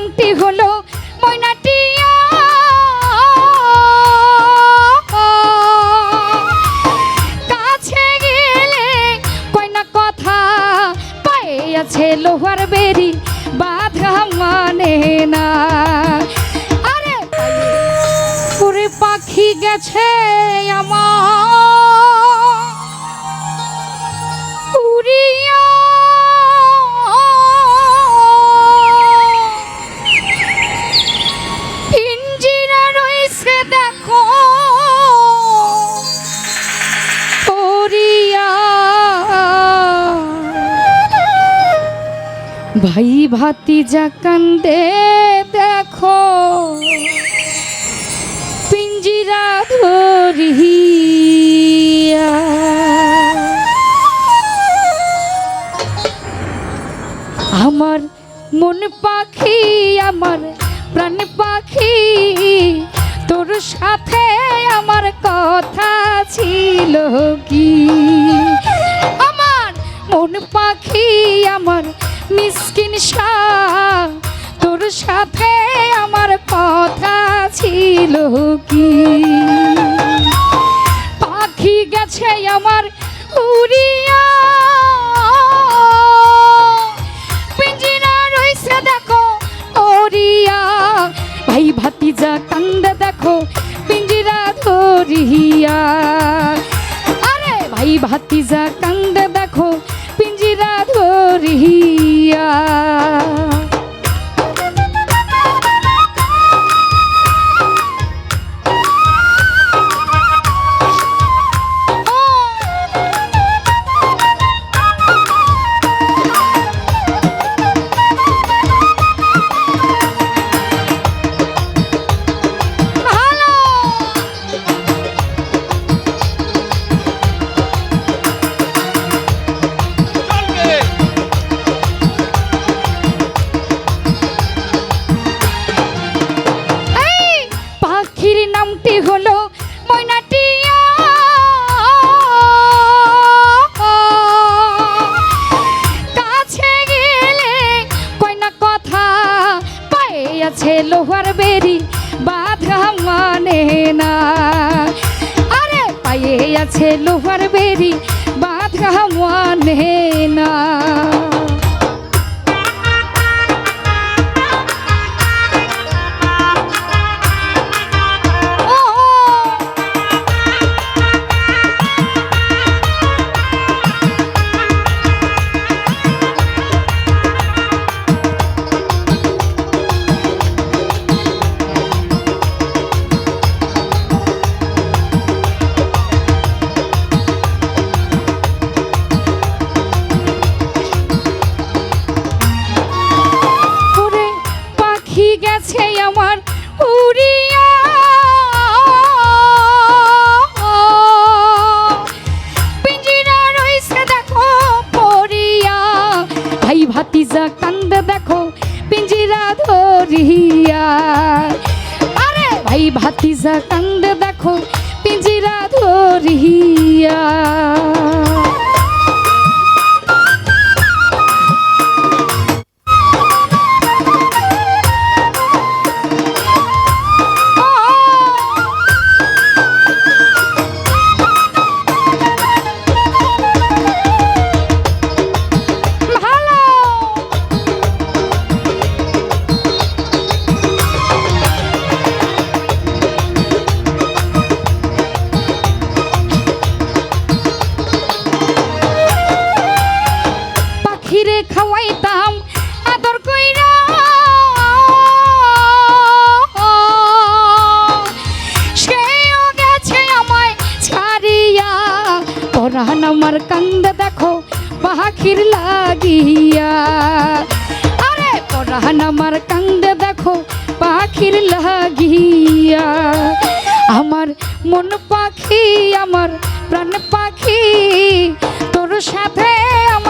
নামটি হলো ময়নাটিয়া কাছে গেলে কয়না কথা, পায়ে আছে লোহার বেরি বাধা মানে না। আরে পাখি গেছে আমার। ভাই ভাতি যা কান্দে, দেখো। পিঞ্জিরা ধরিয়া। আমার মন পাখি, আমার প্রাণ পাখি, তোর সাথে আমার কথা ছিল কি? আমার মন পাখি, আমার মিসকিন শাহ, তোর সাথে আমার কথা ছিল কি? পাখি গেছে আমার উড়িয়া। পিঞ্জিরা রইছে দেখো ওরিয়া ভাই ভাতিজা কান্দে দেখো পিঞ্জিরা ধরিয়া। আরে ভাই ভাতিজা কান্দে ধরিয়া আছে লোহার বেরি বাঁধা মানে না। দেখো পিঞ্জিরা ধরিয়া। আরে ভাই ভাতিজা কান্দে দেখো পিঞ্জিরা ধরিয়া। পাখিরে খাওয়াইতাম, আদর কইরা। সেও গেছে আমায় ছাড়িয়া। পরান আমার কান্দে দেখো, পাখির লাগিয়া। আরে পরান আমার কান্দে দেখো, পাখির লাগিয়া। আমার মন পাখি, আমার প্রাণ পাখি, তোর সাথে আমার